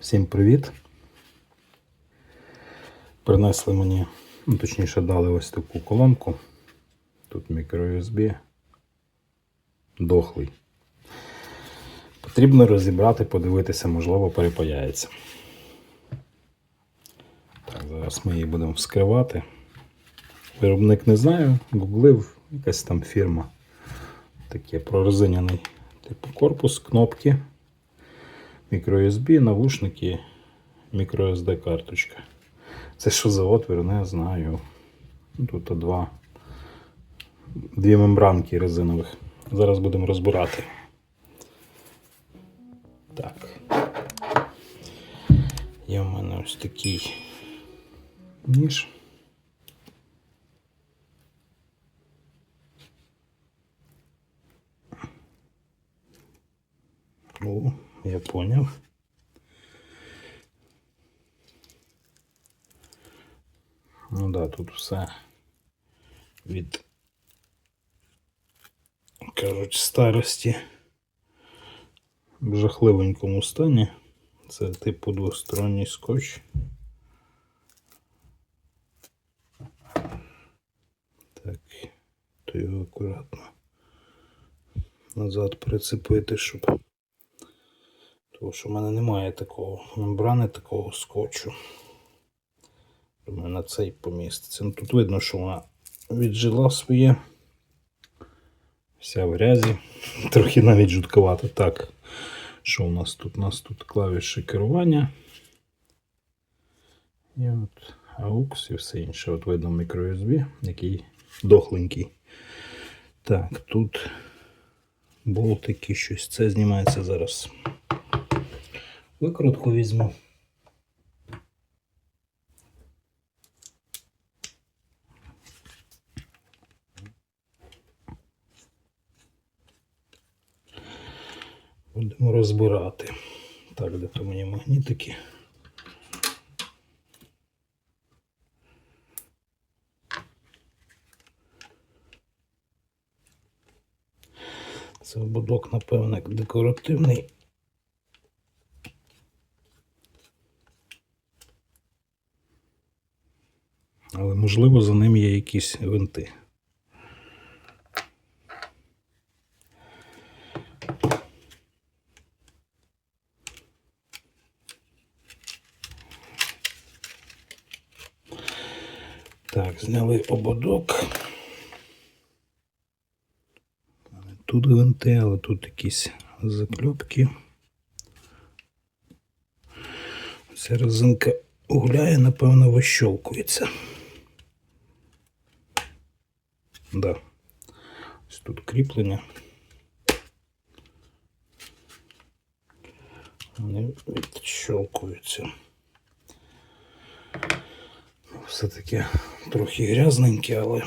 Всім привіт. Принесли мені, ну точніше, дали ось таку колонку. Тут мікро-USB. Дохлий. Потрібно розібрати, подивитися, можливо, перепаяється. Так, зараз ми її будемо вскривати. Виробник не знаю, гуглив, якась там фірма. Таке прорезиняний типу корпус, кнопки, мікро-USB, навушники, мікро-SD карточка. Це що за отвір, не знаю. Тут два, дві мембранки резинових. Зараз будемо розбирати. Так. Є в мене ось такий ніж. О, я поняв. Ну да, тут все від, кажуть, старості в жахливенькому стані. Це типу двосторонній скотч. Так, то його акуратно назад прицепити, щоб. Тому що в мене немає такого мембрани, такого скотчу. Думаю, на цей поміститься. Ну, тут видно, що вона віджила своє. Вся в грязі. Трохи навіть жутковато. Так. Що у нас тут? У нас тут клавіші керування. І от AUX і все інше. От видно microUSB, який дохленький. Так, тут болтики, щось. Це знімається зараз. Викрутку візьму. Будемо розбирати. Так, де то мені магнітики. Це ободок, напевне, декоративний. Але можливо за ним є якісь винти. Так, зняли ободок. Тут гвинти, але тут якісь закльопки. Ця резинка гуляє, напевно, вищолкується. Да. Ось тут кріплення. Вони відщолкуються. Все-таки трохи грязненькі, але.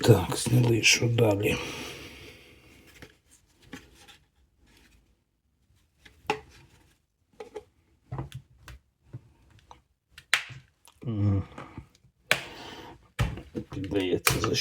Так, зняли що далі.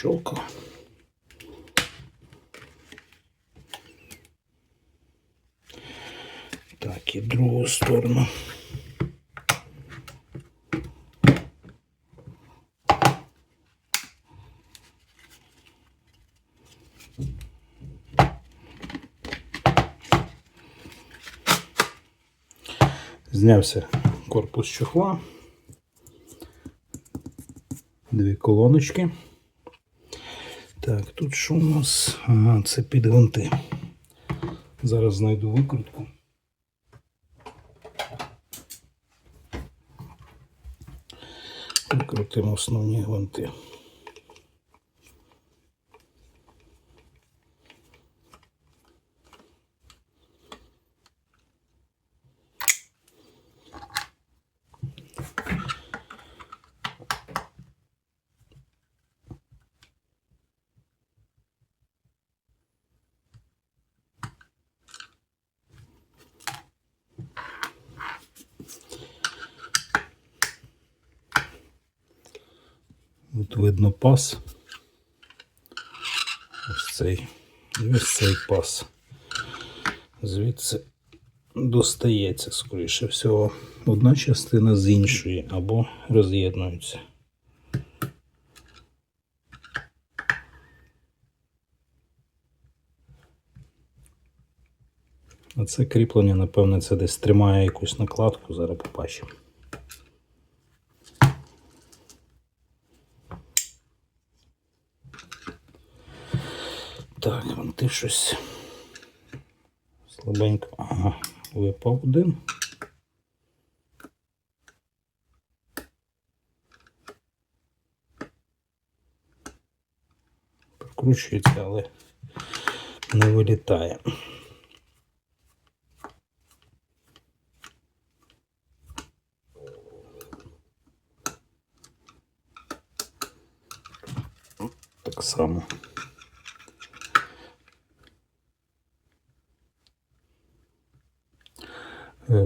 Защолка. Так, і другу сторону. Знявся корпус чохла. Дві колоночки. Так, тут що у нас? Ага, це під гвинти. Зараз знайду викрутку. Викрутимо основні гвинти. Тут видно пас. Ось цей. І ось цей пас. Звідси достається, скоріше всього, одна частина з іншої або роз'єднуються. А це кріплення, напевне, це десь тримає якусь накладку, зараз побачимо. Так, вон ти щось слабенько. Ага, випав один. Прокручується, але не вилітає. Так само.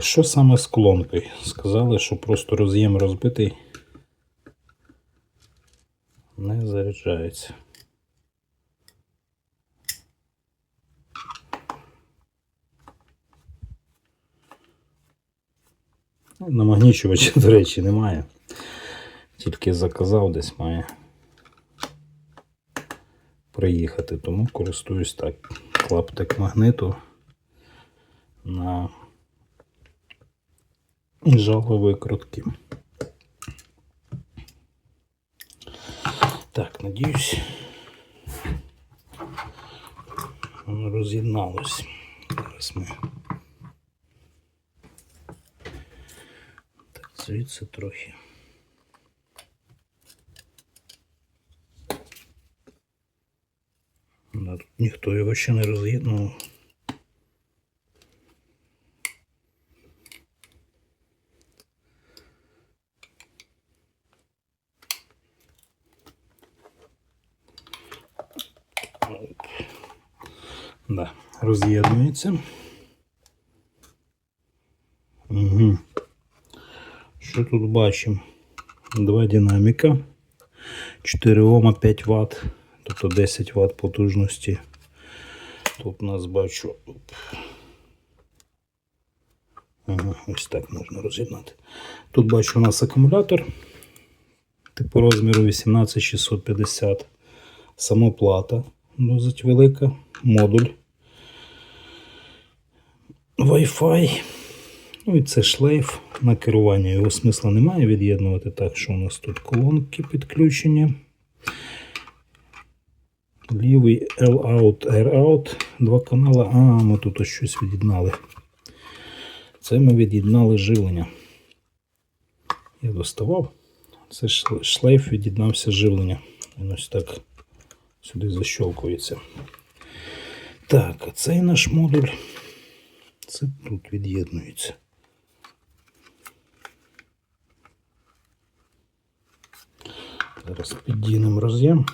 Що саме з колонкою? Сказали, що просто роз'єм розбитий. Не заряджається. Ну, Намагнічувача, до речі, немає. Тільки заказав десь має приїхати, тому користуюсь так. Клаптик магниту на жало викрутки. Так, надіюсь, воно роз'єдналось. Зараз ми. Так, звідси трохи. Тут ніхто його ще не роз'єднував. Да, роз'єднується. Угу. Що тут бачимо? Два динаміка. 4 Ома 5 Вт, тобто 10 Вт потужності. Тут у нас бачу. Ага, ось так можна роз'єднати. Тут бачу у нас акумулятор типу розміру 18650. Самоплата досить велика, модуль. Wi-Fi. Ну і це шлейф на керування. Його смисла немає від'єднувати так, що у нас тут колонки підключення. Лівий L-out, R-out, два канали. А, ми тут ось щось від'єднали. Це ми від'єднали живлення. Я доставав. Це шлейф від'єднався живлення. Він ось так сюди защолкується. Так, а цей наш модуль. Це тут від'єднується. Зараз піддінемо роз'єм.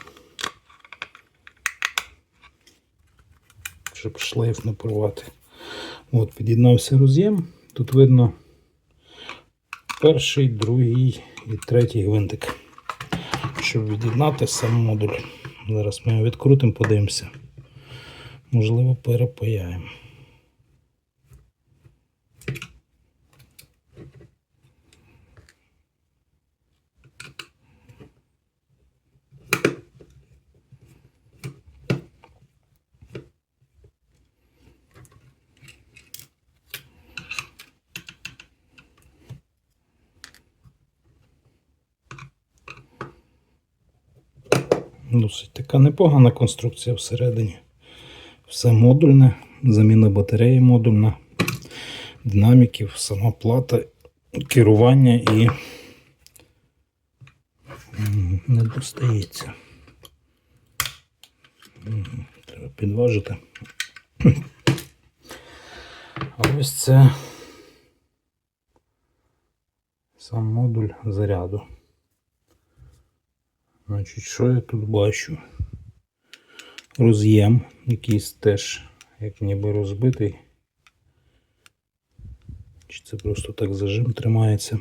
Щоб шлейф не порвати. От, під'єднався роз'єм. Тут видно перший, другий і третій гвинтик. Щоб від'єднати сам модуль. Зараз ми його відкрутимо, подивимося. Можливо, перепаяємо. Досить така непогана конструкція всередині. Все модульне, заміна батареї модульна, динаміків, сама плата, керування і не достається. Треба підважити. А ось це сам модуль заряду. Значить, що я тут бачу? Роз'єм, якийсь теж, як ніби розбитий. Чи це просто так зажим тримається?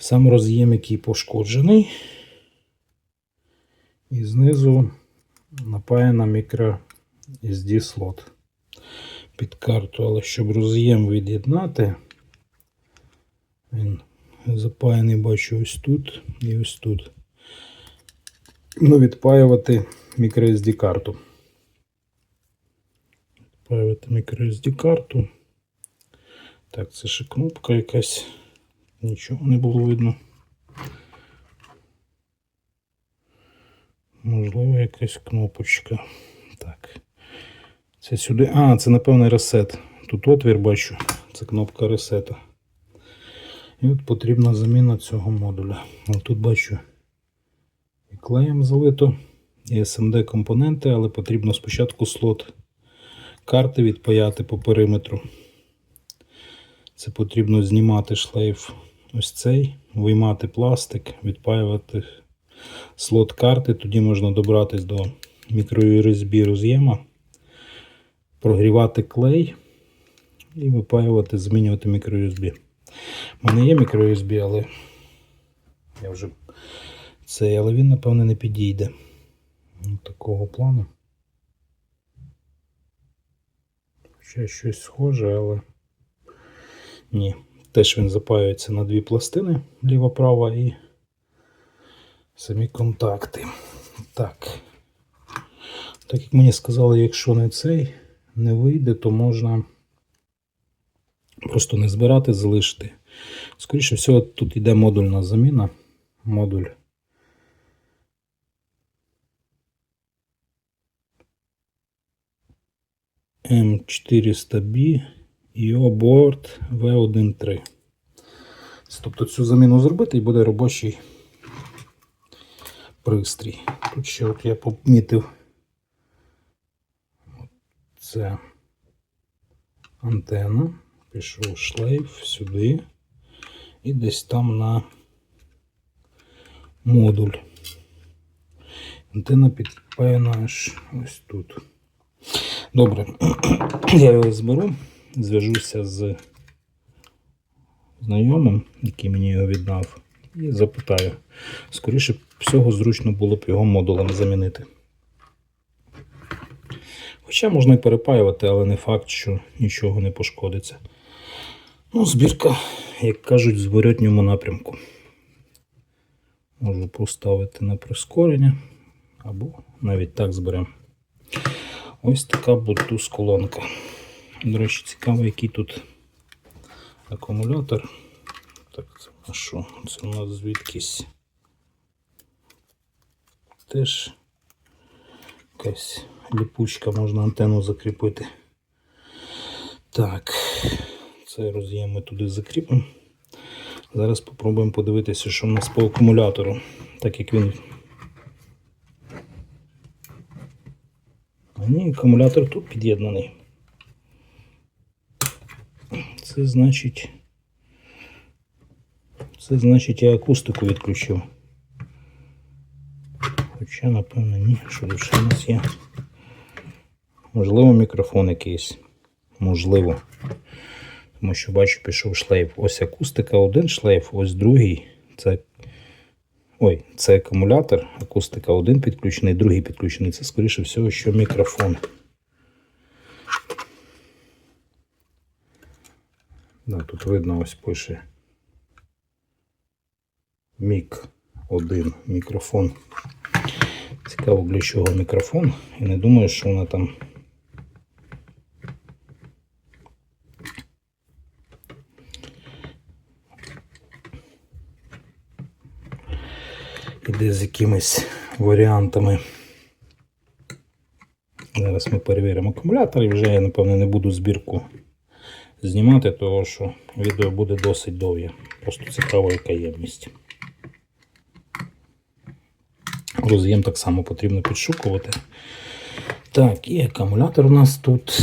Сам роз'єм, який пошкоджений. І знизу напаяна мікро SD слот під карту, але щоб роз'єм від'єднати, він запаяний, бачу, ось тут і ось тут. Ну, відпаювати microSD карту. Відпаювати microSD карту. Так, це ще кнопка якась. Нічого не було видно. Можливо, якась кнопочка. Так. Це сюди. А, це, напевно, ресет. Тут отвір бачу. Це кнопка ресета. І от потрібна заміна цього модуля. От тут бачу клеєм залито, і SMD компоненти, але потрібно спочатку слот карти відпаяти по периметру. Це потрібно знімати шлейф ось цей, виймати пластик, відпаювати слот карти, тоді можна добратись до мікро-USB роз'єма, прогрівати клей і випаювати, змінювати мікро-USB. У мене є мікро-USB, але я вже цей, але він, напевне, не підійде. Ось Такого плану. Ще щось схоже, але ні. Теж він запаюється на дві пластини ліва-права і самі контакти. Так. Так як мені сказали, якщо не цей не вийде, то можна просто не збирати, залишити. Скоріше всього, тут йде модульна заміна. Модуль. М400B IO Board V13. Тобто цю заміну зробити і буде робочий пристрій. Тут ще от я помітив це антенна. Пішов шлейф сюди і десь там на модуль. Антенна підпаяна аж ось тут. Добре, я його зберу, зв'яжуся з знайомим, який мені його віддав, і запитаю. Скоріше всього, зручно було б його модулем замінити. Хоча можна і перепаювати, але не факт, що нічого не пошкодиться. Ну, збірка, як кажуть, в зворотньому напрямку. Можу поставити на прискорення, або навіть так зберемо. Ось така Bluetooth колонка. До речі, цікаво, який тут акумулятор. Так, а що? Це у нас звідкись теж якась ліпучка, можна антенну закріпити. Так, цей роз'єм ми туди закріпимо. Зараз спробуємо подивитися, що в нас по акумулятору, так як він. А ні, акумулятор тут під'єднаний. Це значить. Це значить я акустику відключив. Хоча, напевно, ні, що ще у нас є. Можливо, мікрофон якийсь. Можливо. Тому що бачу, пішов шлейф. Ось акустика, один шлейф, ось другий. Це. Ой, це акумулятор, акустика один підключений, другий підключений. Це, скоріше всього, що мікрофон. Да, тут видно, ось пише мік 1 мікрофон. Цікаво, для чого мікрофон. І не думаю, що вона там. Іде з якимись варіантами. Зараз ми перевіримо акумулятор і вже я, напевно, не буду збірку знімати, тому що відео буде досить довге. Просто цікаво, яка ємність. Роз'єм так само потрібно підшукувати. Так, і акумулятор у нас тут.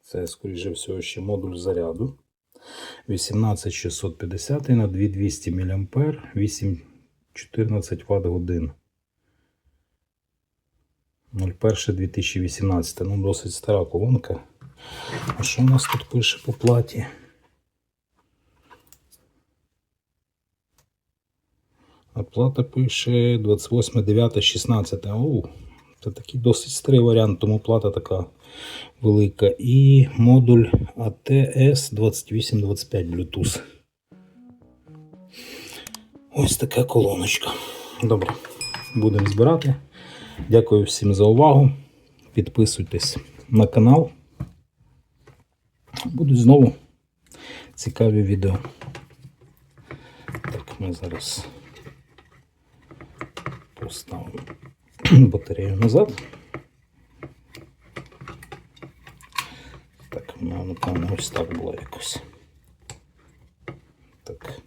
Це, скоріше всього, ще модуль заряду. 18650 на 2200 мА, 814 Вт годин. 01.2018. Ну, досить стара колонка. А що у нас тут пише по платі? А плата пише 28, 9, 16. Оу, це такий досить старий варіант, тому плата така велика. І модуль ATS 2825 Bluetooth. Ось така колоночка. Добре, будемо збирати. Дякую всім за увагу. Підписуйтесь на канал. Будуть знову цікаві відео. Так, ми зараз поставимо батарею назад. Так, напевно, ось так було якось. Так.